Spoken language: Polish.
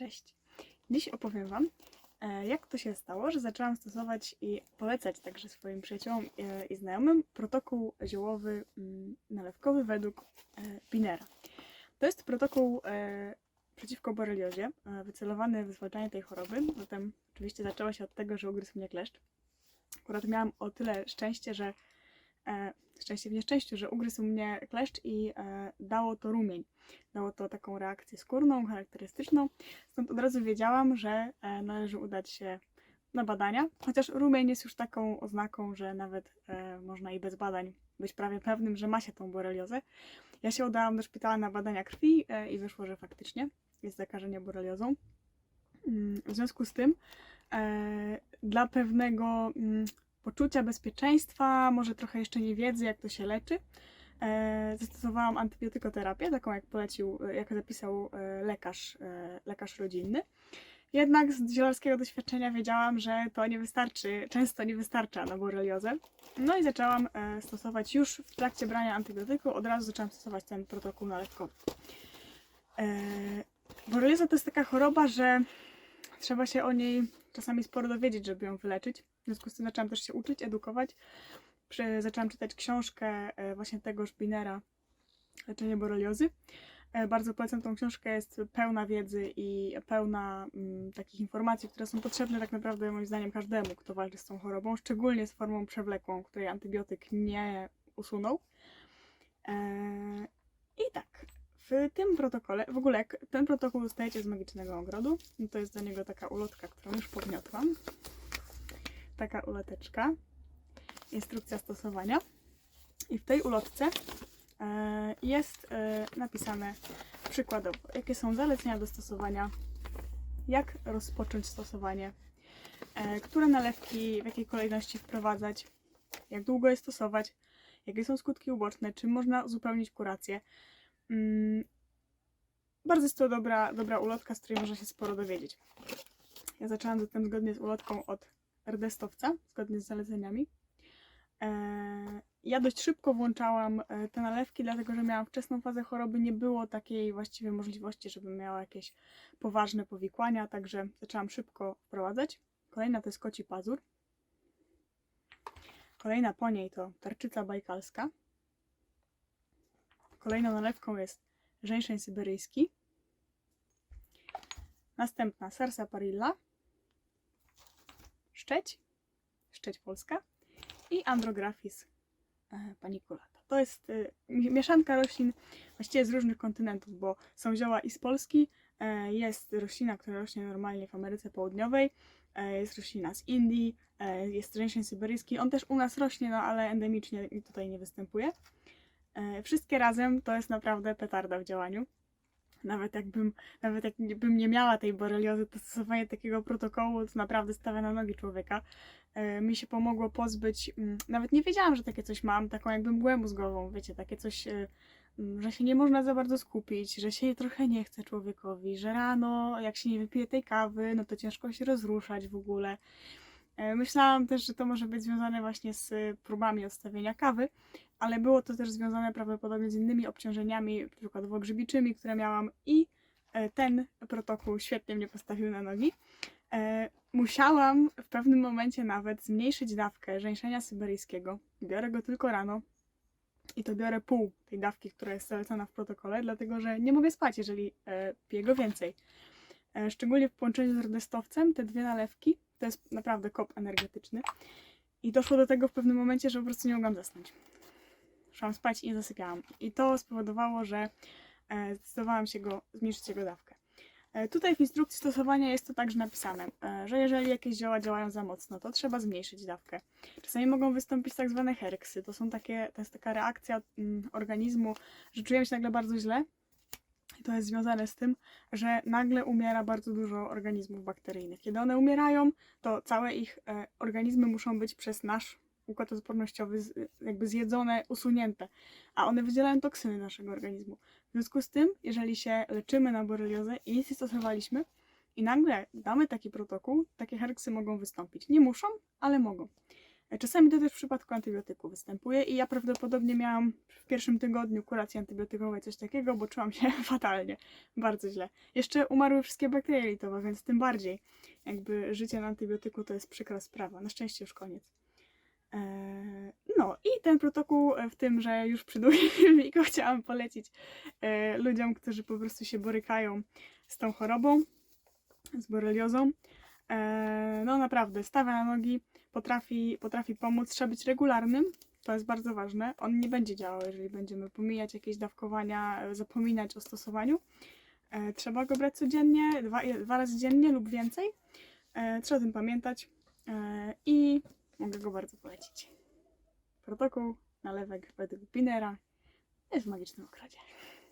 Cześć. Dziś opowiem Wam, e, jak to się stało, że zaczęłam stosować i polecać także swoim przyjaciołom e, i znajomym protokół ziołowy mm, nalewkowy według e, Binera. To jest protokół e, przeciwko boreliozie, e, wycelowany w zwalczanie tej choroby. Zatem oczywiście zaczęło się od tego, że ugryzł mnie kleszcz. Akurat miałam o tyle szczęście, że e, szczęście w nieszczęściu, że ugryzł mnie kleszcz i e, dało to rumień. Dało to taką reakcję skórną, charakterystyczną. Stąd od razu wiedziałam, że e, należy udać się na badania. Chociaż rumień jest już taką oznaką, że nawet e, można i bez badań być prawie pewnym, że ma się tą boreliozę. Ja się udałam do szpitala na badania krwi e, i wyszło, że faktycznie jest zakażenie boreliozą. Mm, W związku z tym, e, dla pewnego mm, poczucia bezpieczeństwa, może trochę jeszcze nie wiedzy, jak to się leczy, e, zastosowałam antybiotykoterapię, taką jak polecił, e, jak zapisał e, lekarz, lekarz rodzinny. Jednak z zielarskiego doświadczenia wiedziałam, że to nie wystarczy, często nie wystarcza na boreliozę. No i zaczęłam stosować już w trakcie brania antybiotyku, od razu zaczęłam stosować ten protokół nalewkowy. Borelioza to jest taka choroba, że trzeba się o niej czasami sporo dowiedzieć, żeby ją wyleczyć. Związku z tym zaczęłam też się uczyć, edukować. Zaczęłam czytać książkę e, właśnie tegoż Binera Leczenie boreliozy. E, Bardzo polecam tą książkę, jest pełna wiedzy i pełna mm, takich informacji, które są potrzebne tak naprawdę moim zdaniem każdemu, kto walczy z tą chorobą, szczególnie z formą przewlekłą, której antybiotyk nie usunął. E, I tak, w tym protokole, w ogóle ten protokół dostajecie z Magicznego Ogrodu, to jest do niego taka ulotka, którą już pogniotłam. Taka uloteczka. Instrukcja stosowania. I w tej ulotce e, jest e, napisane przykładowo, jakie są zalecenia do stosowania, jak rozpocząć stosowanie, e, które nalewki w jakiej kolejności wprowadzać, jak długo je stosować, jakie są skutki uboczne, czym można uzupełnić kurację. Mm, bardzo jest to dobra, dobra ulotka, z której można się sporo dowiedzieć. Ja zaczęłam zatem zgodnie z ulotką od rdestowca, zgodnie z zaleceniami. Eee, Ja dość szybko włączałam e, te nalewki, dlatego że miałam wczesną fazę choroby, nie było takiej właściwie możliwości, żebym miała jakieś poważne powikłania, także zaczęłam szybko wprowadzać. Kolejna to jest koci pazur. Kolejna po niej to tarczyca bajkalska. Kolejną nalewką jest żeńszeń syberyjski. Następna sarsaparilla. Szczeć. Szczeć polska. I andrographis e, paniculata. To jest e, mi- mieszanka roślin właściwie z różnych kontynentów, bo są zioła i z Polski, e, jest roślina, która rośnie normalnie w Ameryce Południowej, jest roślina z Indii, jest żeńszeń syberyjski. On też u nas rośnie, no ale endemicznie tutaj nie występuje. Wszystkie razem to jest naprawdę petarda w działaniu. Nawet jakbym, nawet jakbym nie miała tej boreliozy, to stosowanie takiego protokołu to naprawdę stawia na nogi człowieka. E, Mi się pomogło pozbyć, mm, nawet nie wiedziałam, że takie coś mam, taką jakby mgłę mózgową, wiecie, takie coś, e, mm, że się nie można za bardzo skupić, że się trochę nie chce człowiekowi, że rano jak się nie wypije tej kawy, no to ciężko się rozruszać w ogóle. E, Myślałam też, że to może być związane właśnie z e, próbami odstawienia kawy, ale było to też związane prawdopodobnie z innymi obciążeniami, przykładowo grzybiczymi, które miałam i e, ten protokół świetnie mnie postawił na nogi. E, Musiałam w pewnym momencie nawet zmniejszyć dawkę żeńszenia syberyjskiego. Biorę go tylko rano i to biorę pół tej dawki, która jest zalecana w protokole, dlatego że nie mogę spać, jeżeli piję go więcej. E, Szczególnie w połączeniu z rdestowcem, te dwie nalewki, to jest naprawdę kop energetyczny. I doszło do tego w pewnym momencie, że po prostu nie mogłam zasnąć. Szłam spać i nie zasypiałam. I to spowodowało, że e, zdecydowałam się go, zmniejszyć jego dawkę. E, Tutaj w instrukcji stosowania jest to także napisane, że jeżeli jakieś zioła działają za mocno, to trzeba zmniejszyć dawkę. Czasami mogą wystąpić tak zwane herksy. To są takie, to jest taka reakcja mm, organizmu, że czujemy się nagle bardzo źle. I to jest związane z tym, że nagle umiera bardzo dużo organizmów bakteryjnych. Kiedy one umierają, to całe ich e, organizmy muszą być przez nasz układ odpornościowy jakby zjedzone, usunięte, a one wydzielają toksyny naszego organizmu. W związku z tym, jeżeli się leczymy na boreliozę i nic nie stosowaliśmy i nagle damy taki protokół, takie herksy mogą wystąpić. Nie muszą, ale mogą. E, Czasami to też w przypadku antybiotyku występuje i ja prawdopodobnie miałam w pierwszym tygodniu kuracji antybiotykowej coś takiego, bo czułam się fatalnie, bardzo źle. Jeszcze umarły wszystkie bakterie litowe, więc tym bardziej jakby życie na antybiotyku to jest przykra sprawa. Na szczęście już koniec. Eee, No i ten protokół e, w tym, że już przy długim filmiku chciałam polecić e, ludziom, którzy po prostu się borykają z tą chorobą, z boreliozą. E, No naprawdę, stawia na nogi, potrafi, potrafi pomóc. Trzeba być regularnym, to jest bardzo ważne. On nie będzie działał, jeżeli będziemy pomijać jakieś dawkowania, e, zapominać o stosowaniu. E, Trzeba go brać codziennie, dwa, dwa razy dziennie lub więcej. Trzeba o tym pamiętać i mogę go bardzo polecić. Protokół nalewek według Binera jest w magicznym okładzie.